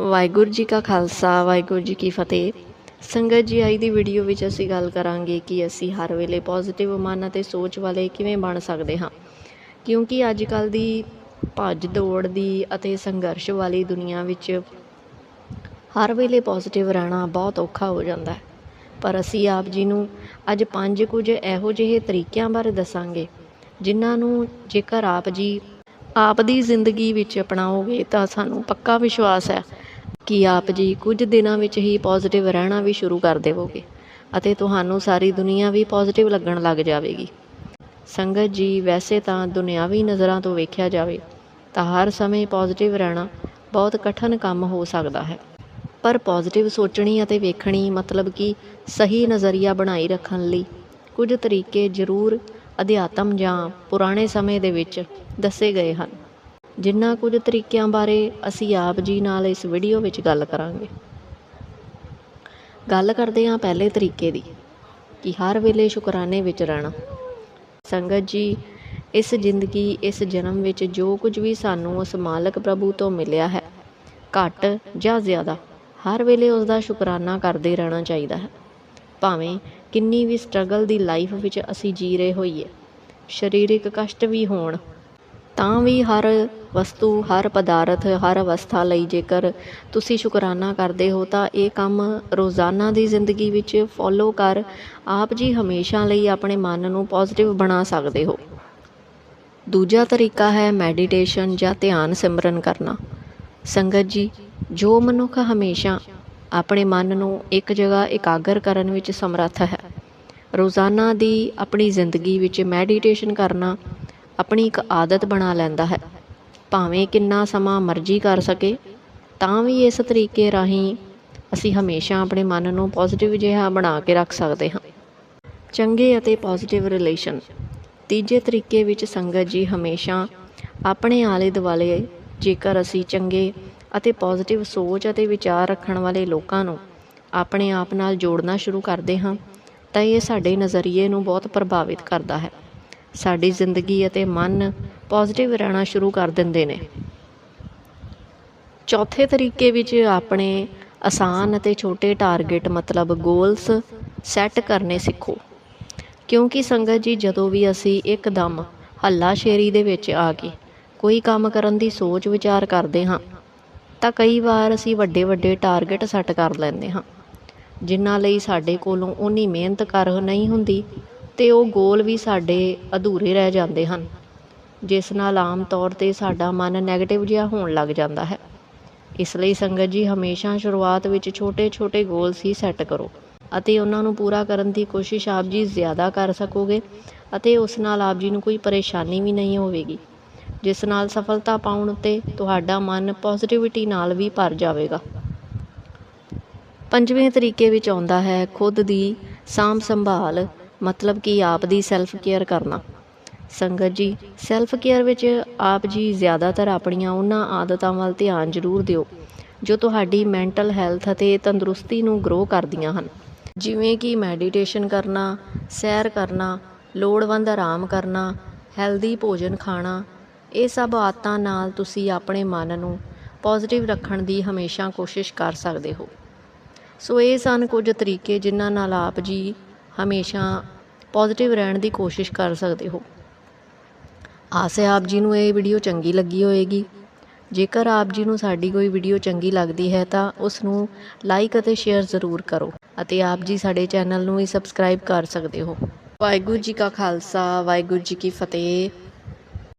ਵਾਹਿਗੁਰੂ ਜੀ ਕਾ ਖਾਲਸਾ, ਵਾਹਿਗੁਰੂ ਜੀ ਕੀ ਫਤਿਹ। ਸੰਗਤ ਜੀ ਆਈ ਦੀ ਵੀਡੀਓ ਵਿੱਚ ਅਸੀਂ ਗੱਲ ਕਰਾਂਗੇ ਕਿ ਅਸੀਂ ਹਰ ਵੇਲੇ ਪੋਜ਼ਿਟਿਵ ਮਨ ਅਤੇ ਸੋਚ ਵਾਲੇ ਕਿਵੇਂ ਬਣ ਸਕਦੇ ਹਾਂ। ਕਿਉਂਕਿ ਅੱਜ ਕੱਲ੍ਹ ਦੀ ਭੱਜ ਦੌੜ ਦੀ ਅਤੇ ਸੰਘਰਸ਼ ਵਾਲੀ ਦੁਨੀਆ ਵਿੱਚ ਹਰ ਵੇਲੇ ਪੋਜ਼ਿਟਿਵ ਰਹਿਣਾ ਬਹੁਤ ਔਖਾ ਹੋ ਜਾਂਦਾ ਹੈ। ਪਰ ਅਸੀਂ ਆਪ ਜੀ ਨੂੰ ਅੱਜ ਪੰਜ ਕੁਝ ਇਹੋ ਜਿਹੇ ਤਰੀਕਿਆਂ ਬਾਰੇ ਦੱਸਾਂਗੇ, ਜਿਨ੍ਹਾਂ ਨੂੰ ਜੇਕਰ ਆਪ ਜੀ ਆਪ ਦੀ ਜ਼ਿੰਦਗੀ ਵਿੱਚ ਅਪਣਾਓਗੇ ਤਾਂ ਸਾਨੂੰ ਪੱਕਾ ਵਿਸ਼ਵਾਸ ਹੈ ਕਿ ਆਪ ਜੀ ਕੁਝ ਦਿਨਾਂ ਵਿੱਚ ਹੀ ਪੋਜ਼ਿਟਿਵ ਰਹਿਣਾ ਵੀ ਸ਼ੁਰੂ ਕਰ ਦੇਵੋਗੇ ਅਤੇ ਤੁਹਾਨੂੰ ਸਾਰੀ ਦੁਨੀਆ ਵੀ ਪੋਜ਼ਿਟਿਵ ਲੱਗਣ ਲੱਗ ਜਾਵੇਗੀ। ਸੰਗਤ ਜੀ, ਵੈਸੇ ਤਾਂ ਦੁਨਿਆਵੀ ਨਜ਼ਰਾਂ ਤੋਂ ਵੇਖਿਆ ਜਾਵੇ ਤਾਂ ਹਰ ਸਮੇਂ ਪੋਜ਼ਿਟਿਵ ਰਹਿਣਾ ਬਹੁਤ ਕਠਿਨ ਕੰਮ ਹੋ ਸਕਦਾ ਹੈ। ਪਰ ਪੋਜ਼ਿਟਿਵ ਸੋਚਣੀ ਅਤੇ ਵੇਖਣੀ ਮਤਲਬ ਕਿ ਸਹੀ ਨਜ਼ਰੀਆ ਬਣਾਈ ਰੱਖਣ ਲਈ ਕੁਝ ਤਰੀਕੇ ਜ਼ਰੂਰ ਅਧਿਆਤਮ ਜਾਂ ਪੁਰਾਣੇ ਸਮੇਂ ਦੇ ਵਿੱਚ ਦੱਸੇ ਗਏ ਹਨ। ਜਿਨ੍ਹਾਂ ਕੁਝ ਤਰੀਕਿਆਂ ਬਾਰੇ ਅਸੀਂ ਆਪ ਜੀ ਨਾਲ ਇਸ ਵੀਡੀਓ ਵਿੱਚ ਗੱਲ ਕਰਾਂਗੇ। ਗੱਲ ਕਰਦੇ ਹਾਂ ਪਹਿਲੇ ਤਰੀਕੇ ਦੀ, ਕਿ ਹਰ ਵੇਲੇ ਸ਼ੁਕਰਾਨੇ ਵਿੱਚ ਰਹਿਣਾ। ਸੰਗਤ ਜੀ, ਇਸ ਜ਼ਿੰਦਗੀ, ਇਸ ਜਨਮ ਵਿੱਚ ਜੋ ਕੁਝ ਵੀ ਸਾਨੂੰ ਉਸ ਮਾਲਕ ਪ੍ਰਭੂ ਤੋਂ ਮਿਲਿਆ ਹੈ, ਘੱਟ ਜਾਂ ਜ਼ਿਆਦਾ, ਹਰ ਵੇਲੇ ਉਸ ਦਾ ਸ਼ੁਕਰਾਨਾ ਕਰਦੇ ਰਹਿਣਾ ਚਾਹੀਦਾ ਹੈ। ਭਾਵੇਂ ਕਿੰਨੀ ਵੀ ਸਟਰਗਲ ਦੀ ਲਾਈਫ ਵਿੱਚ ਅਸੀਂ ਜੀ ਰਹੇ ਹੋਈਏ, ਸਰੀਰਕ ਕਸ਼ਟ ਵੀ ਹੋਣ, ਤਾਂ ਵੀ ਹਰ ਵਸਤੂ ਹਰ ਪਦਾਰਥ, ਹਰ ਅਵਸਥਾ ਲਈ ਜੇਕਰ ਤੁਸੀਂ ਸ਼ੁਕਰਾਨਾ ਕਰਦੇ ਹੋ, ਤਾਂ ਇਹ ਕੰਮ ਰੋਜ਼ਾਨਾ ਦੀ ਜ਼ਿੰਦਗੀ ਵਿੱਚ ਫੋਲੋ ਕਰ, ਆਪ ਜੀ ਹਮੇਸ਼ਾ ਲਈ ਆਪਣੇ ਮਨ ਨੂੰ ਪੋਜ਼ਿਟਿਵ ਬਣਾ ਸਕਦੇ ਹੋ। ਦੂਜਾ ਤਰੀਕਾ ਹੈ ਮੈਡੀਟੇਸ਼ਨ ਜਾਂ ਧਿਆਨ ਸਿਮਰਨ ਕਰਨਾ। ਸੰਗਤ ਜੀ, ਜੋ ਮਨੁੱਖ ਹਮੇਸ਼ਾ ਆਪਣੇ ਮਨ ਨੂੰ ਇੱਕ ਜਗ੍ਹਾ ਇਕਾਗਰ ਕਰਨ ਵਿੱਚ ਸਮਰੱਥ ਹੈ, ਰੋਜ਼ਾਨਾ ਦੀ ਆਪਣੀ ਜ਼ਿੰਦਗੀ ਵਿੱਚ ਮੈਡੀਟੇਸ਼ਨ ਕਰਨਾ ਆਪਣੀ ਇੱਕ ਆਦਤ ਬਣਾ ਲੈਂਦਾ ਹੈ। ਭਾਵੇਂ ਕਿੰਨਾ ਸਮਾਂ ਮਰਜ਼ੀ ਕਰ ਸਕੇ, ਤਾਂ ਵੀ ਇਸ ਤਰੀਕੇ ਰਾਹੀਂ ਅਸੀਂ ਹਮੇਸ਼ਾ ਆਪਣੇ ਮਨ ਨੂੰ ਪੋਜ਼ਿਟਿਵ ਜਿਹਾ ਬਣਾ ਕੇ ਰੱਖ ਸਕਦੇ ਹਾਂ। ਚੰਗੇ ਅਤੇ ਪੋਜ਼ਿਟਿਵ ਰਿਲੇਸ਼ਨ ਤੀਜੇ ਤਰੀਕੇ ਵਿੱਚ ਸੰਗਤ ਜੀ ਹਮੇਸ਼ਾ ਆਪਣੇ ਆਲੇ ਦੁਆਲੇ, ਜੇਕਰ ਅਸੀਂ ਚੰਗੇ ਅਤੇ ਪੋਜ਼ਿਟਿਵ ਸੋਚ ਅਤੇ ਵਿਚਾਰ ਰੱਖਣ ਵਾਲੇ ਲੋਕਾਂ ਨੂੰ ਆਪਣੇ ਆਪ ਨਾਲ ਜੋੜਨਾ ਸ਼ੁਰੂ ਕਰਦੇ ਹਾਂ, ਤਾਂ ਇਹ ਸਾਡੇ ਨਜ਼ਰੀਏ ਨੂੰ ਬਹੁਤ ਪ੍ਰਭਾਵਿਤ ਕਰਦਾ ਹੈ। ਸਾਡੀ ਜ਼ਿੰਦਗੀ ਅਤੇ ਮਨ ਪੋਜ਼ਿਟਿਵ ਰਹਿਣਾ ਸ਼ੁਰੂ ਕਰ ਦਿੰਦੇ ਨੇ। ਚੌਥੇ ਤਰੀਕੇ ਵਿੱਚ ਆਪਣੇ ਆਸਾਨ ਅਤੇ ਛੋਟੇ ਟਾਰਗੇਟ ਮਤਲਬ ਗੋਲਸ ਸੈੱਟ ਕਰਨੇ ਸਿੱਖੋ। ਕਿਉਂਕਿ ਸੰਗਤ ਜੀ, ਜਦੋਂ ਵੀ ਅਸੀਂ ਇੱਕਦਮ ਹੱਲਾਸ਼ੇਰੀ ਦੇ ਵਿੱਚ ਆ ਕੇ ਕੋਈ ਕੰਮ ਕਰਨ ਦੀ ਸੋਚ ਵਿਚਾਰ ਕਰਦੇ ਹਾਂ, ਤਾਂ ਕਈ ਵਾਰ ਅਸੀਂ ਵੱਡੇ ਵੱਡੇ ਟਾਰਗੇਟ ਸੈੱਟ ਕਰ ਲੈਂਦੇ ਹਾਂ, ਜਿਨ੍ਹਾਂ ਲਈ ਸਾਡੇ ਕੋਲੋਂ ਉਨੀ ਮਿਹਨਤ ਕਰ ਨਹੀਂ ਹੁੰਦੀ ਅਤੇ ਉਹ ਗੋਲ ਵੀ ਸਾਡੇ ਅਧੂਰੇ ਰਹਿ ਜਾਂਦੇ ਹਨ, ਜਿਸ ਨਾਲ ਆਮ ਤੌਰ ਤੇ ਸਾਡਾ ਮਨ ਨੈਗੇਟਿਵ ਜਿਹਾ ਹੋਣ ਲੱਗ ਜਾਂਦਾ ਹੈ। ਇਸ ਲਈ ਸੰਗਤ ਜੀ, ਹਮੇਸ਼ਾ ਸ਼ੁਰੂਆਤ ਵਿੱਚ ਛੋਟੇ-ਛੋਟੇ ਗੋਲਸ ਹੀ ਸੈੱਟ ਕਰੋ ਅਤੇ ਉਹਨਾਂ ਨੂੰ ਪੂਰਾ ਕਰਨ ਦੀ ਕੋਸ਼ਿਸ਼ ਆਪ ਜੀ ਜ਼ਿਆਦਾ ਕਰ ਸਕੋਗੇ ਅਤੇ ਉਸ ਨਾਲ ਆਪ ਜੀ ਨੂੰ ਕੋਈ ਪਰੇਸ਼ਾਨੀ ਵੀ ਨਹੀਂ ਹੋਵੇਗੀ, ਜਿਸ ਨਾਲ ਸਫਲਤਾ ਪਾਉਣ ਉੱਤੇ ਤੁਹਾਡਾ ਮਨ ਪੋਜ਼ਿਟਿਵਿਟੀ ਨਾਲ ਵੀ ਭਰ ਜਾਵੇਗਾ। ਪੰਜਵੇਂ ਤਰੀਕੇ ਵਿੱਚ ਆਉਂਦਾ ਹੈ ਖੁਦ ਦੀ ਸਾਂਭ ਸੰਭਾਲ। ਮਤਲਬ ਕਿ ਆਪ ਦੀ ਸੈਲਫ ਕੇਅਰ ਕਰਨਾ। ਸੰਗਤ ਜੀ ਸੈਲਫ ਕੇਅਰ ਵਿੱਚ ਆਪ ਜੀ ਜ਼ਿਆਦਾਤਰ ਆਪਣੀਆਂ ਉਹਨਾਂ ਆਦਤਾਂ ਵੱਲ ਧਿਆਨ ਜ਼ਰੂਰ ਦਿਓ, ਜੋ ਤੁਹਾਡੀ ਮੈਂਟਲ ਹੈਲਥ ਅਤੇ ਤੰਦਰੁਸਤੀ ਨੂੰ ਗਰੋ ਕਰਦੀਆਂ ਹਨ। ਜਿਵੇਂ ਕਿ ਮੈਡੀਟੇਸ਼ਨ ਕਰਨਾ, ਸੈਰ ਕਰਨਾ, ਲੋੜਵੰਦ ਆਰਾਮ ਕਰਨਾ ਹੈਲਦੀ ਭੋਜਨ ਖਾਣਾ, ਇਹ ਸਭ ਆਦਤਾਂ ਨਾਲ ਤੁਸੀਂ ਆਪਣੇ ਮਨ ਨੂੰ ਪੋਜ਼ਿਟਿਵ ਰੱਖਣ ਦੀ ਹਮੇਸ਼ਾ ਕੋਸ਼ਿਸ਼ ਕਰ ਸਕਦੇ ਹੋ। ਸੋ ਇਹ ਸਨ ਕੁਝ ਤਰੀਕੇ ਜਿਨ੍ਹਾਂ ਨਾਲ ਆਪ ਜੀ ਹਮੇਸ਼ਾ ਪੋਜ਼ੀਟਿਵ ਰਹਿਣ ਦੀ ਕੋਸ਼ਿਸ਼ ਕਰ ਸਕਦੇ ਹੋ। ਆਸ ਹੈ ਆਪ ਜੀ ਨੂੰ ਇਹ ਵੀਡੀਓ ਚੰਗੀ ਲੱਗੀ ਹੋਏਗੀ। ਜੇਕਰ ਆਪ ਜੀ ਨੂੰ ਸਾਡੀ ਕੋਈ ਵੀਡੀਓ ਚੰਗੀ ਲੱਗਦੀ ਹੈ ਤਾਂ ਉਸ ਨੂੰ ਲਾਈਕ ਅਤੇ ਸ਼ੇਅਰ ਜ਼ਰੂਰ ਕਰੋ ਅਤੇ ਆਪ ਜੀ ਸਾਡੇ ਚੈਨਲ ਨੂੰ ਵੀ ਸਬਸਕ੍ਰਾਈਬ ਕਰ ਸਕਦੇ ਹੋ। ਵਾਹਿਗੁਰੂ ਜੀ ਕਾ ਖਾਲਸਾ, ਵਾਹਿਗੁਰੂ ਜੀ ਕੀ ਫਤਿਹ।